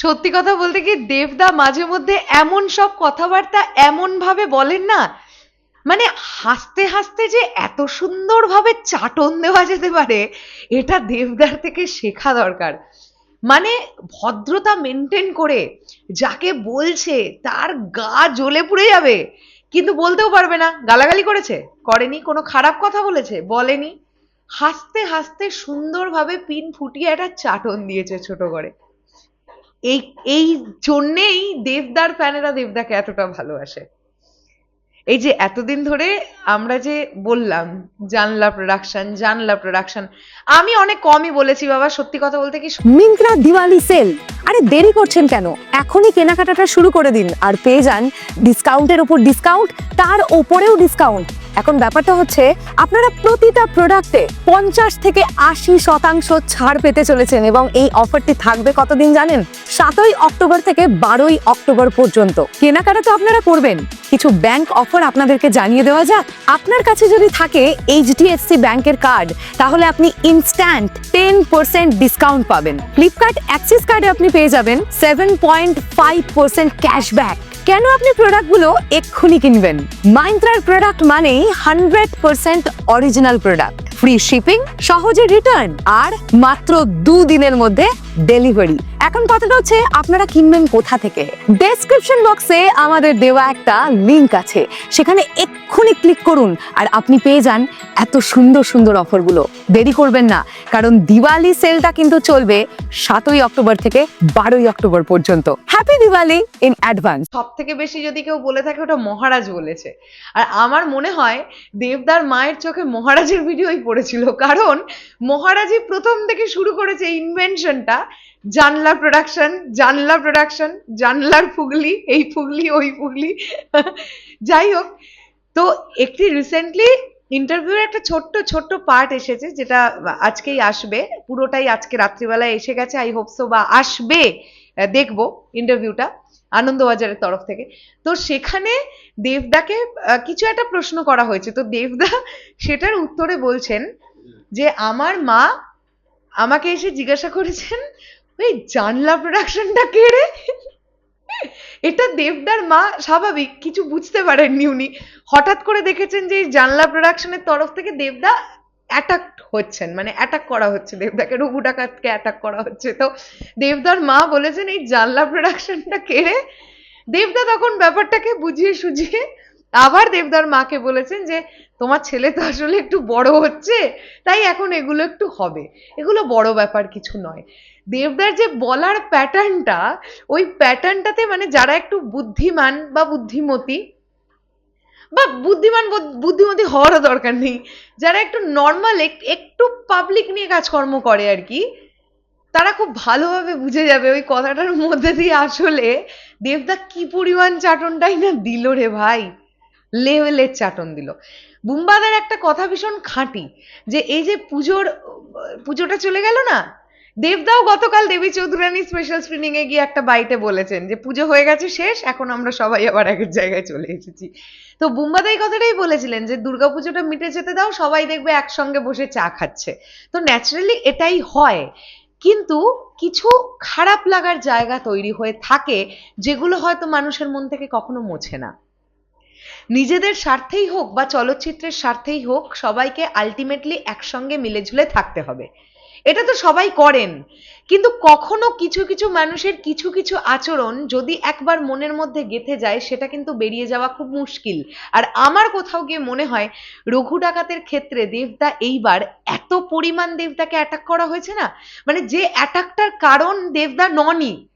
সত্যি কথা বলতে কি দেবদা মাঝে মধ্যে এমন সব কথাবার্তা এমন ভাবে বলেন না মানে হাসতে হাসতে যে এত সুন্দরভাবে চাটন দেওয়া যেতে পারে, এটা দেবদার থেকে শেখা দরকার। মানে ভদ্রতা মেনটেন করে, যাকে বলছে তার গা জ্বলে পুড়ে যাবে, কিন্তু বলতেও পারবে না, গালাগালি করেছে, করেনি, কোনো খারাপ কথা বলেছে, বলেনি। হাসতে হাসতে সুন্দরভাবে পিন ফুটিয়ে একটা চাটন দিয়েছে ছোট করে। এই এই জন্যেই দেবদার ফ্যানেরা দেবদাকে এতটা ভালোবাসে। এই যে এতদিন ধরে আমরা যে বললাম, জানলা প্রোডাকশন জানলা প্রোডাকশন আমি অনেক কমই বলেছি বাবা, সত্যি কথা বলতে কি মিন্ত্রা দিওয়ালি সেল আরে দেরি করছেন কেন? এখনই কেনাকাটাটা শুরু করে দিন। আর পেয়ে যান ডিসকাউন্টের উপর ডিসকাউন্ট তার ওপরেও ডিসকাউন্ট এখন ব্যাপারটা হচ্ছে, আপনারা প্রতিটা প্রোডাক্টে পঞ্চাশ থেকে আশি শতাংশ ছাড় পেতে চলেছেন এবং এই অফারটি থাকবে কতদিন জানেন? সাতই অক্টোবর থেকে বারোই অক্টোবর পর্যন্ত। কেনাকাটা তো আপনারা করবেন। কিছু ব্যাংক অফার আপনাদেরকে জানিয়ে দেওয়া যাক। আপনার কাছে যদি থাকে এইচডিএফসি ব্যাংকের কার্ড তাহলে আপনি ইনস্ট্যান্ট টেন পার্সেন্ট ডিসকাউন্ট পাবেন। ফ্লিপকার্ট অ্যাক্সিস কার্ডে আপনি পেয়ে যাবেন seven point five percent cashback কেন আপনি প্রোডাক্টগুলো এক্ষুনি কিনবেন? মাইন্ত্রার প্রোডাক্ট মানেই hundred percent original product free shipping সহজে রিটার্ন আর মাত্র দুদিনের মধ্যে ডেলিভারি। এখন কথাটা হচ্ছে, আপনারা কিনবেন কোথা থেকে? ডেসক্রিপশন বক্সে আমাদের দেওয়া একটা লিংক আছে। সেখানে এক্ষুনি ক্লিক করুন আর আপনি পেয়ে যান এত সুন্দর সুন্দর অফারগুলো দেরি করবেন না, কারণ দিওয়ালি সেলটা কিন্তু চলবে সাতই অক্টোবর থেকে বারোই অক্টোবর পর্যন্ত। হ্যাপি দিওয়ালি ইন অ্যাডভান্স সব থেকে বেশি যদি কেউ বলে থাকে, ওটা মহারাজ বলেছে। আর আমার মনে হয়, দেবদার মায়ের চোখে মহারাজের ভিডিওই পড়েছিল। কারণ মহারাজই প্রথম থেকে শুরু করেছে ইনভেনশনটা জানলা প্রোডাকশন জানলা প্রোডাকশন জানলার ফুগলি, এই ফুগলি, ওই ফুগলি। যাই হোক, তো একটি রিসেন্টলি ইন্টারভিউর একটা ছোট্ট ছোট্ট পার্ট এসেছে, যেটা আজকেই আসবে। পুরোটাই আজকে রাত্রিবেলায় এসে গেছে আই হোপ সো বা আসবে দেখব ইন্টারভিউটা আনন্দবাজারের তরফ থেকে। তো সেখানে দেবদাকে কিছু একটা প্রশ্ন করা হয়েছে। তো দেবদা সেটার উত্তরে বলছেন যে, আমার মা আমাকে এসে জিজ্ঞাসা করেছেন, ওই জানলা প্রোডাকশনটা কে রে? এটা দেবদার মা স্বাভাবিক, কিছু বুঝতে পারেননি উনি। হঠাৎ করে দেখেছেন যে জানলা প্রোডাকশনের তরফ থেকে দেবদা অ্যাটাক হচ্ছেন মানে অ্যাটাক করা হচ্ছে, দেবদাকে রঘু ডাকাতকে অ্যাটাক করা হচ্ছে। তো দেবদার মা বলেছেন, এই জানলা প্রোডাকশনটা কে রে? দেবদা তখন ব্যাপারটাকে বুঝিয়ে সুঝিয়ে আবার দেবদার মাকে বলেছেন যে, তোমার ছেলে তো আসলে একটু বড় হচ্ছে, তাই এখন এগুলো একটু হবে। এগুলো বড় ব্যাপার কিছু নয়। দেবদার যে বলার প্যাটার্নটা, ওই প্যাটার্নটাতে মানে যারা একটু বুদ্ধিমান বা বুদ্ধিমতী, বা বুদ্ধিমান বুদ- বুদ্ধিমতী হওয়ারও দরকার নেই, যারা একটু নর্মাল একটু পাবলিক নিয়ে কাজকর্ম করে আর কি, তারা খুব ভালোভাবে বুঝে যাবে ওই কথাটার মধ্যে দিয়ে আসলে দেবদা কি পরিমাণ চাটনটাই না দিল রে ভাই। লেভেলের চাটন দিল। বুম্বাদের একটা কথা ভীষণ খাঁটি, যে এই যে পুজোর, পুজোটা চলে গেল না? দেবদাও গতকাল দেবী চৌধুরানী স্পেশাল স্ক্রিনিং এ গিয়ে একটা বাইটে বলেছেন যে পুজো হয়ে গেছে শেষ, এখন আমরা সবাই আবার আগের জায়গায় চলে এসেছি। তো বুম্বাদা এই কথাটাই বলেছিলেন যে দুর্গাপুজোটা মিটে যেতে দাও, সবাই দেখবে একসঙ্গে বসে চা খাচ্ছে। তো ন্যাচারালি এটাই হয়। কিন্তু কিছু খারাপ লাগার জায়গা তৈরি হয়ে থাকে, যেগুলো হয়তো মানুষের মন থেকে কখনো মোছে না। নিজেদের স্বার্থেই হোক বা চলচ্চিত্রের স্বার্থেই হোক, সবাইকে আলটিমেটলি একসঙ্গে মিলেঝুলে থাকতে হবে। এটা তো সবাই করেন। কিন্তু কখনো কিছু কিছু মানুষের কিছু কিছু আচরণ যদি একবার মনের মধ্যে গেঁথে যায়, সেটা কিন্তু বেরিয়ে যাওয়া খুব মুশকিল। আর আমার কোথাও গিয়ে মনে হয়, রঘু ডাকাতের ক্ষেত্রে দেবদা এইবার এত পরিমাণ দেবদাকে অ্যাটাক করা হয়েছে না? মানে যে অ্যাটাকটার কারণ দেবদা ননই।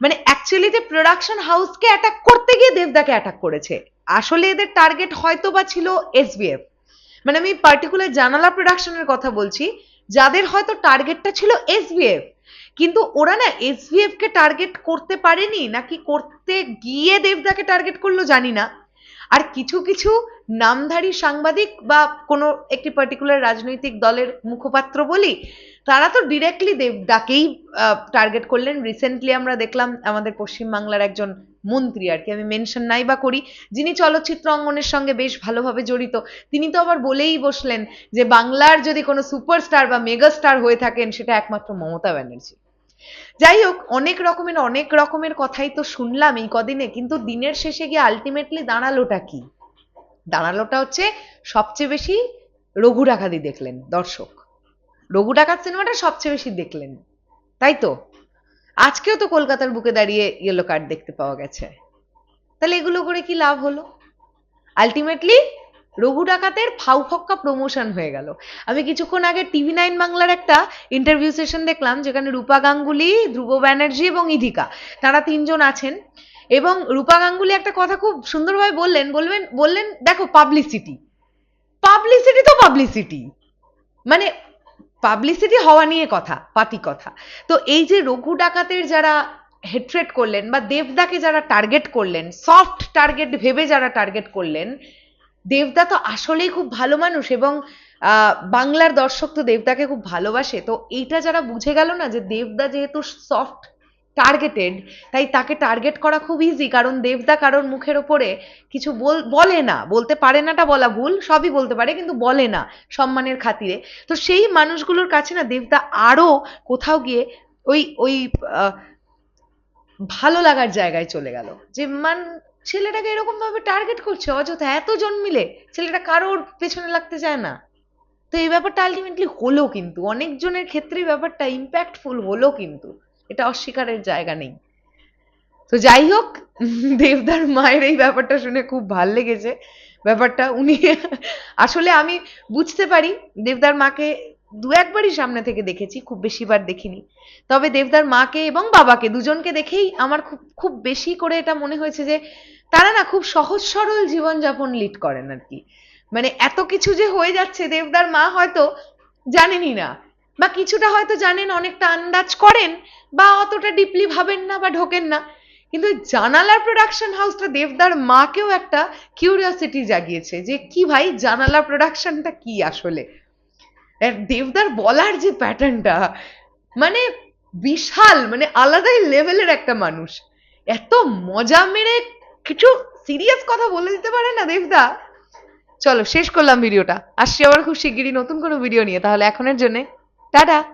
মানে অ্যাকচুয়ালিতে প্রোডাকশন হাউসকে অ্যাটাক করতে গিয়ে দেবদাকে অ্যাটাক করেছে। আসলে এদের টার্গেট হয়তো বা ছিল এসবিএফ মানে আমি পার্টিকুলার জানালা প্রোডাকশনের কথা বলছি, যাদের হয়তো টার্গেটটা ছিল এসবিএফ কিন্তু ওরা না এসবিএফ কে টার্গেট করতে পারেনি, নাকি করতে গিয়ে দেবদাকে টার্গেট করল জানি না। আর কিছু কিছু নামধারী সাংবাদিক বা কোনো একটি পার্টিকুলার রাজনৈতিক দলের মুখপাত্র বলি, তারা তো ডিরেক্টলি দেবদাকেই টার্গেট করলেন। রিসেন্টলি আমরা দেখলাম আমাদের পশ্চিমবাংলার একজন মন্ত্রী আর কি, আমি মেনশন নাই বা করি, যিনি চলচ্চিত্র অঙ্গনের সঙ্গে বেশ ভালোভাবে জড়িত। তিনি তো আবার বলেই বসলেন যে বাংলার যদি কোনো সুপারস্টার বা মেগাস্টার হয়ে থাকেন, সেটা একমাত্র মমতা ব্যানার্জি। যাই হোক, অনেক রকমের অনেক রকমের কথাই তো শুনলাম এই কদিনে, কিন্তু দিনের শেষে গিয়ে আলটিমেটলি দাঁড়ালোটা কি? দাঁড়ালোটা হচ্ছে সবচেয়ে বেশি রঘু ডাকাতি দেখলেন, দর্শক। রঘু ডাকাত সিনেমাটা সবচেয়ে বেশি দেখলেন, তাই তো? আজকেও তো কলকাতার বুকে দাঁড়িয়ে ইয়েলো কার্ড দেখতে পাওয়া গেছে। তাহলে এগুলো করে কি লাভ হলো? আলটিমেটলি রঘু ডাকাতের ফাউ ফক্কা প্রমোশন হয়ে গেল। আমি কিছুক্ষণ আগে টিভি নাইন বাংলার একটা ইন্টারভিউ সেশন দেখলাম, যেখানে রূপা গাঙ্গুলি, ধ্রুব ব্যানার্জি এবং ইধিকা, তারা তিনজন আছেন। এবং রূপা গাঙ্গুলি একটা কথা খুব সুন্দরভাবে বললেন, বলবেন, বললেন, দেখো পাবলিসিটি পাবলিসিটি তো পাবলিসিটি মানে পাবলিসিটি হওয়া নিয়ে কথা, পাতি কথা। তো এই যে রঘু ডাকাতের যারা হেট্রেট করলেন বা দেবদাকে যারা টার্গেট করলেন সফট টার্গেট ভেবে যারা টার্গেট করলেন দেবদা তো আসলেই খুব ভালো মানুষ এবং বাংলার দর্শক তো দেবদাকে খুব ভালোবাসে। তো এইটা যারা বুঝে গেল না যে দেবদা যেহেতু সফট টার্গেটেড তাই তাকে টার্গেট করা খুব ইজি কারণ দেবদা কারোর মুখের ওপরে কিছু বল না। বলতে পারে নাটা বলা ভুল, সবই বলতে পারে কিন্তু বলে না সম্মানের খাতিরে। তো সেই মানুষগুলোর কাছে না দেবদা আরও কোথাও গিয়ে ওই ওই ভালো লাগার জায়গায় চলে গেল। যে মান, ছেলেটাকে এরকম ভাবে টার্গেট করছে, অযথা এতজন মিলে ছেলেটা কারোর পেছনে লাগতে চায় না। তো এই ব্যাপারটা আলটিমেটলি হলো কিন্তু, অনেকজনের ক্ষেত্রে ব্যাপারটা ইম্প্যাক্টফুল হলো কিন্তু, এটা অস্বীকারের জায়গা নেই। তো যাই হোক, দেবদার মায়ের এই ব্যাপারটা শুনে খুব ভালো লেগেছে। ব্যাপারটা উনি, আসলে আমি বুঝতে পারি, দেবদার মাকে দু একবারই সামনে থেকে দেখেছি, খুব বেশিবার দেখিনি। তবে দেবদার মাকে এবং বাবাকে দুজনকে দেখেই আমার খুব খুব বেশি করে এটা মনে হয়েছে যে, তারা না খুব সহজ সরল জীবনযাপন লিড করেন আর কি। মানে এত কিছু যে হয়ে যাচ্ছে, দেবদার মা হয়তো জানেনই না। বা কিছুটা হয়তো জানেন, অনেকটা আন্দাজ করেন, বা অতটা ডিপলি ভাবেন না বা ঢোকেন না। কিন্তু জানালার প্রোডাকশন হাউসটা দেবদার মাকেও একটা কিউরিয়াসিটি জাগিয়েছে যে, কি ভাই জানালা প্রোডাকশনটা কি আসলে? দেবদার বলার যে প্যাটার্নটা মানে বিশাল মানে আলাদাই লেভেলের একটা মানুষ। এত মজা মেরে কিছু সিরিয়াস কথা বলে দিতে পারে না দেবদা? চলো, শেষ করলাম ভিডিওটা আসছি আবার খুব শিগগিরই নতুন কোনো ভিডিও নিয়ে, তাহলে এখনের জন্যে। টাটা!